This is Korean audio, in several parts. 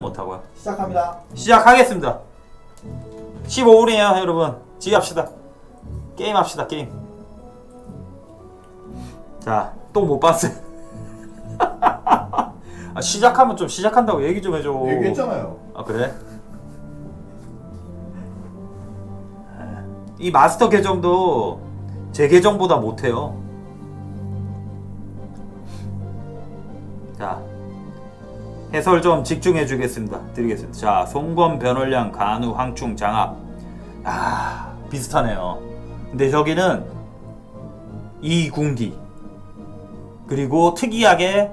못하고요. 시작합니다. 시작하겠습니다. 15분이에요, 여러분. 지합시다. 게임 합시다, 게임. 자, 또 못 봤어요. 아, 시작하면 좀 시작한다고 얘기 좀 해줘. 얘기했잖아요. 아, 그래? 이 마스터 계정도 제 계정보다 못해요. 해설 좀 집중해 주겠습니다. 드리겠습니다. 자, 송건, 변월량, 간우, 황충, 장합. 아, 비슷하네요. 근데 저기는 이궁기. 그리고 특이하게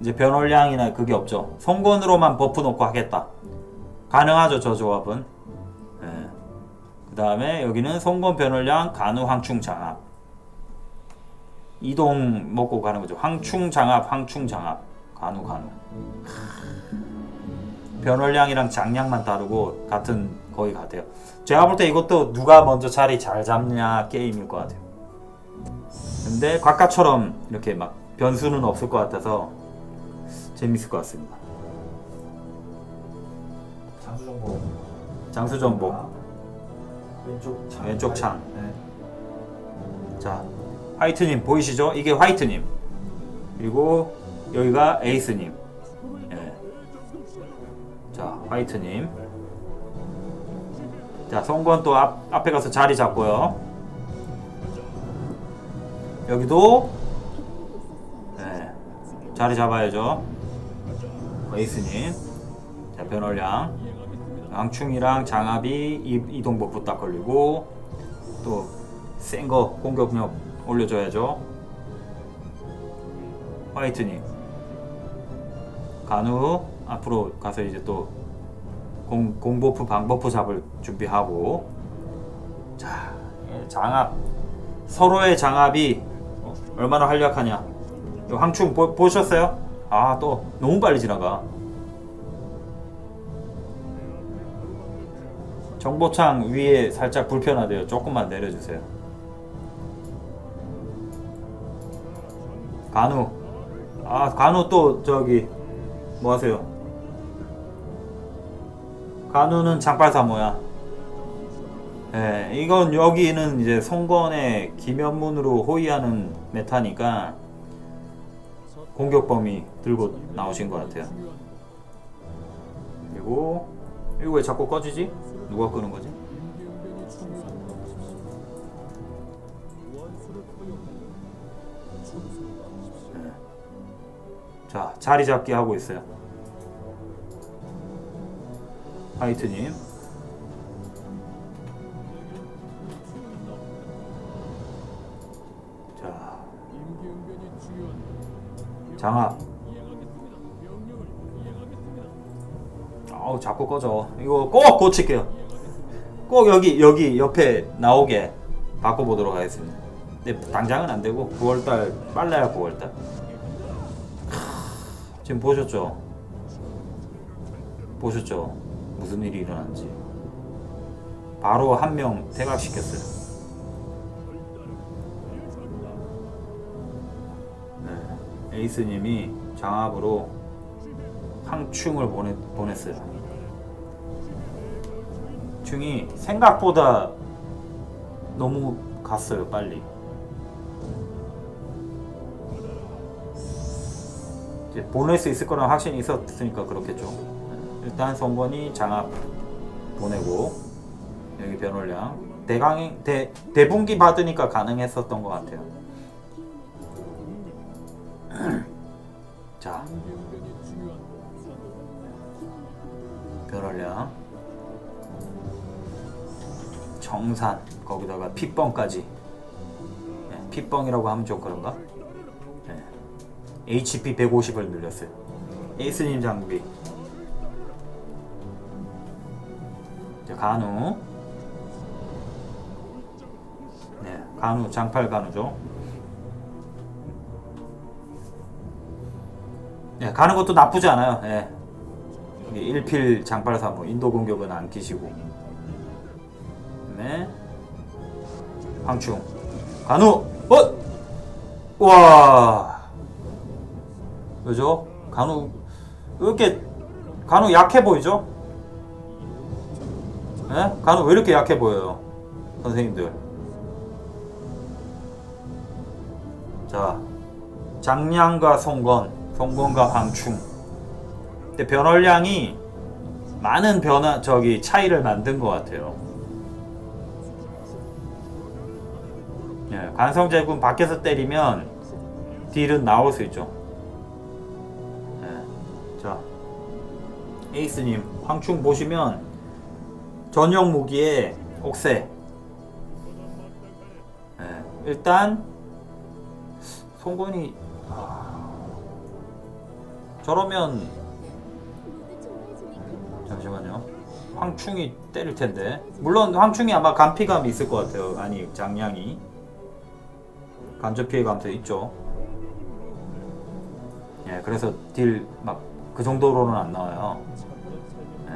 이제 변월량이나 그게 없죠. 송건으로만 버프 놓고 하겠다. 가능하죠, 저 조합은. 그 다음에 여기는 송건, 변월량, 간우, 황충, 장합. 이동 먹고 가는 거죠. 황충, 장합, 황충, 장합. 간우, 간우. 변월량이랑 장량만 다르고 같은 거의 같아요. 제가 볼 때 이것도 누가 먼저 자리 잘 잡냐 게임일 것 같아요. 근데 곽가처럼 이렇게 막 변수는 없을 것 같아서 재밌을 것 같습니다. 장수 정보. 장수 정보. 왼쪽 창. 왼쪽 창. 네. 자, 화이트님 보이시죠? 이게 화이트님. 그리고 여기가 에이스님. 예. 자, 화이트님. 자, 송건 또 앞, 앞에 가서 자리 잡고요. 여기도 예. 자리 잡아야죠. 에이스님. 자, 변월량. 양충이랑 장합이 이- 이동 버프 딱 걸리고 또 센 거 공격력 올려줘야죠. 화이트님. 간우 앞으로 가서 이제 또 공, 공버프 방버프 잡을 준비하고. 자 예, 장합. 서로의 장합이 얼마나 활약하냐. 이 황충 보, 보셨어요? 아 또 너무 빨리 지나가. 정보창 위에 살짝 불편하대요. 조금만 내려주세요. 간우 아 간우 또 저기 뭐 하세요 간우는 장발사모야 예 이건 여기는 이제 송건의 기면문으로 호위하는 메타니까 공격 범위 들고 나오신 것 같아요 그리고 이거 왜 자꾸 꺼지지? 누가 끄는 거지? 자, 자리 잡기 하고 있어요. 화이트님. 자, 장합. 아우 자꾸 꺼져. 이거 꼭 고칠게요. 꼭 여기 여기 옆에 나오게 바꿔보도록 하겠습니다. 근데 당장은 안 되고 9월달 빨라야 9월달. 지금 보셨죠? 보셨죠? 무슨 일이 일어났는지. 바로 한 명 퇴각시켰어요. 네, 에이스님이 장합으로 항충을 보내, 보냈어요. 충이 생각보다 너무 갔어요, 빨리. 이제 보낼 수 있을 거라는 확신이 있었으니까 그렇겠죠. 일단 성권이 장합 보내고 여기 변월량 대강행 대 대분기 받으니까 가능했었던 것 같아요. 자 변월량 정산 거기다가 핏뻥까지 네, 핏뻥이라고 하면 좀 그런가? 네. HP 150을 늘렸어요. 에이스님 장비. 자, 간우. 네, 간우, 장팔 간우죠. 네, 가는 것도 나쁘지 않아요. 예. 이게 일필 장팔 사무, 인도 공격은 안 끼시고. 네. 황충. 간우! 어! 와! 그죠? 간우, 이렇게 간우 약해 보이죠? 예? 간우 왜 이렇게 약해 보여요? 선생님들. 자, 장량과 송건, 송건과 황충. 근데 변월량이 많은 변화, 저기 차이를 만든 것 같아요. 예, 관성제군 밖에서 때리면 딜은 나올 수 있죠. 에이스님, 황충 보시면 전용 무기에 옥새. 예, 일단 송건이 아, 저러면 잠시만요. 황충이 때릴 텐데. 물론 황충이 아마 간피감이 있을 것 같아요. 아니 장량이 간접 피해 감도 있죠. 예, 그래서 딜 막 그 정도로는 안 나와요. 예.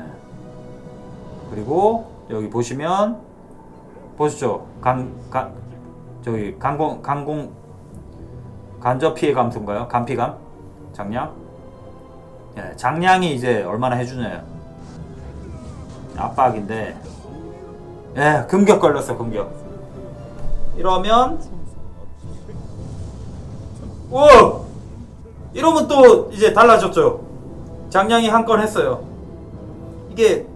그리고 여기 보시면 보시죠. 간, 간 저기 간공 간공 간접 피해 감소인가요? 간피감? 장량? 예, 장량이 이제 얼마나 해주냐요. 압박인데, 예, 금격 걸렸어, 금격. 이러면, 오! 이러면 또 이제 달라졌죠. 장량이 한 건 했어요. 이게,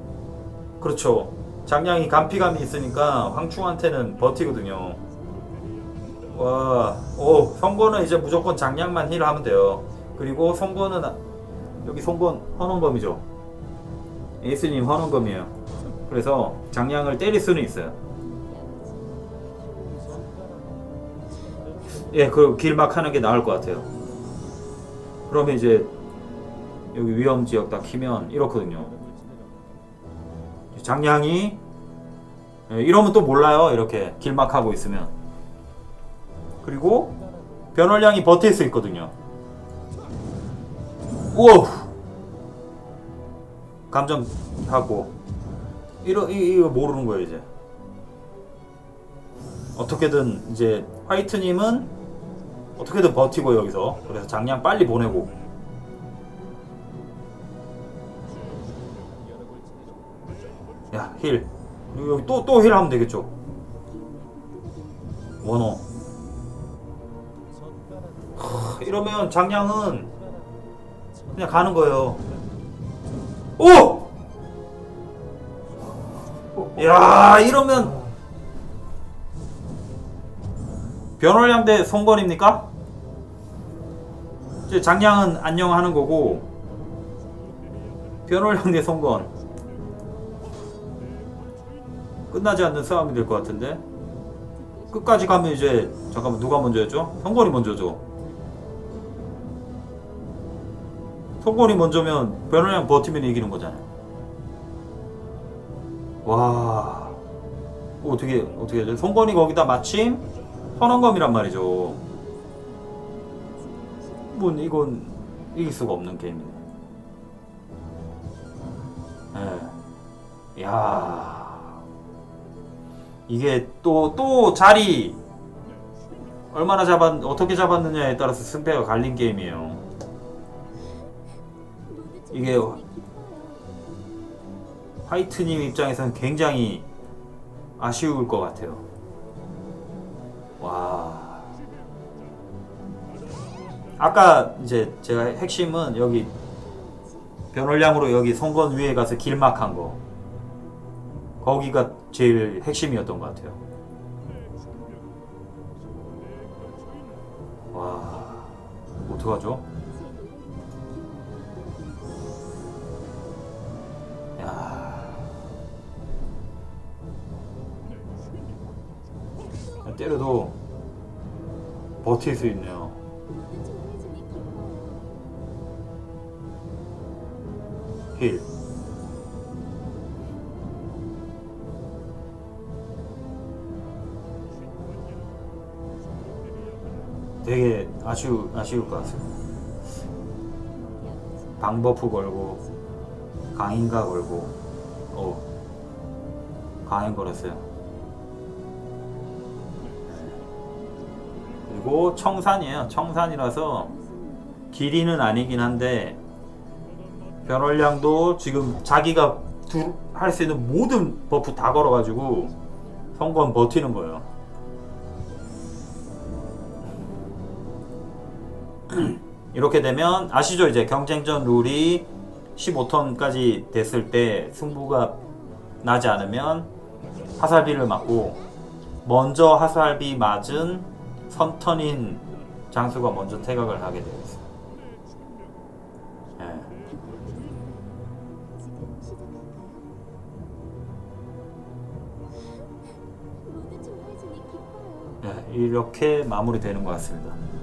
그렇죠. 장량이 간피감이 있으니까 황충한테는 버티거든요. 와, 오, 선거는 이제 무조건 장량만 힐 하면 돼요. 그리고 선거는 아- 여기 선건 헌원검이죠. 에이스님 헌원검이에요. 그래서 장량을 때릴 수는 있어요. 예, 그 길막 하는 게 나을 것 같아요. 그러면 이제 여기 위험 지역 딱 키면 이렇거든요. 장량이 예, 이러면 또 몰라요. 이렇게 길막하고 있으면. 그리고 변월량이 버틸 수 있거든요. 우와! 감정하고 이러 이, 이거 모르는 거예요 이제. 어떻게든 이제 화이트님은 어떻게든 버티고 여기서 그래서 장량 빨리 보내고 야 힐. 여기 또 또 힐 하면 되겠죠? 하, 이러면 장량은 그냥 가는 거예요. 오! 야 이러면 변월량 대 송건입니까? 이제 장량은 안녕하는 거고 변월량 대 송건 끝나지 않는 싸움이 될 것 같은데 끝까지 가면 이제 잠깐만 누가 먼저였죠? 송건이 먼저죠 송건이 먼저면 변월량 버티면 이기는 거잖아요 와 어떻게 어떻게 해야 돼? 송건이 거기다 마침 선언검이란 말이죠. 뭐 이건 이길 수가 없는 게임이네. 예. 야. 이게 또 또 자리 얼마나 잡았 어떻게 잡았느냐에 따라서 승패가 갈린 게임이에요. 이게 화이트님 입장에서는 굉장히 아쉬울 것 같아요. 와. 아까 이제 제가 핵심은 여기 변월량으로 여기 송건 위에 가서 길막한 거. 거기가 제일 핵심이었던 것 같아요. 와. 어떡하죠? 야. 때려도 버틸 수 있네요. 되게 아쉬우, 아쉬울 것 같아요. 방버프 걸고, 강인가 걸고, 어, 강인 걸었어요. 그리고 청산이에요. 청산이라서 길이는 아니긴 한데 변월량도 지금 자기가 할 수 있는 모든 버프 다 걸어가지고 성권 버티는 거예요. 이렇게 되면 아시죠? 이제 경쟁전 룰이 15턴까지 됐을 때 승부가 나지 않으면 하살비를 맞고 먼저 하살비 맞은 선턴인 장수가 먼저 퇴각을 하게 있어요. 예. 예, 이렇게 마무리되는 것 같습니다.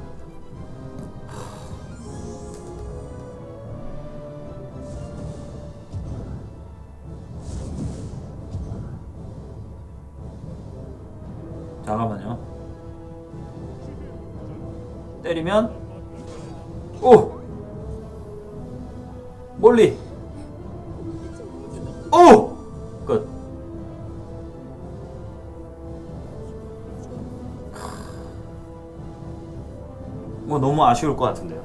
때리면 오 멀리 오 끝. 뭐 너무 아쉬울 것 같은데요.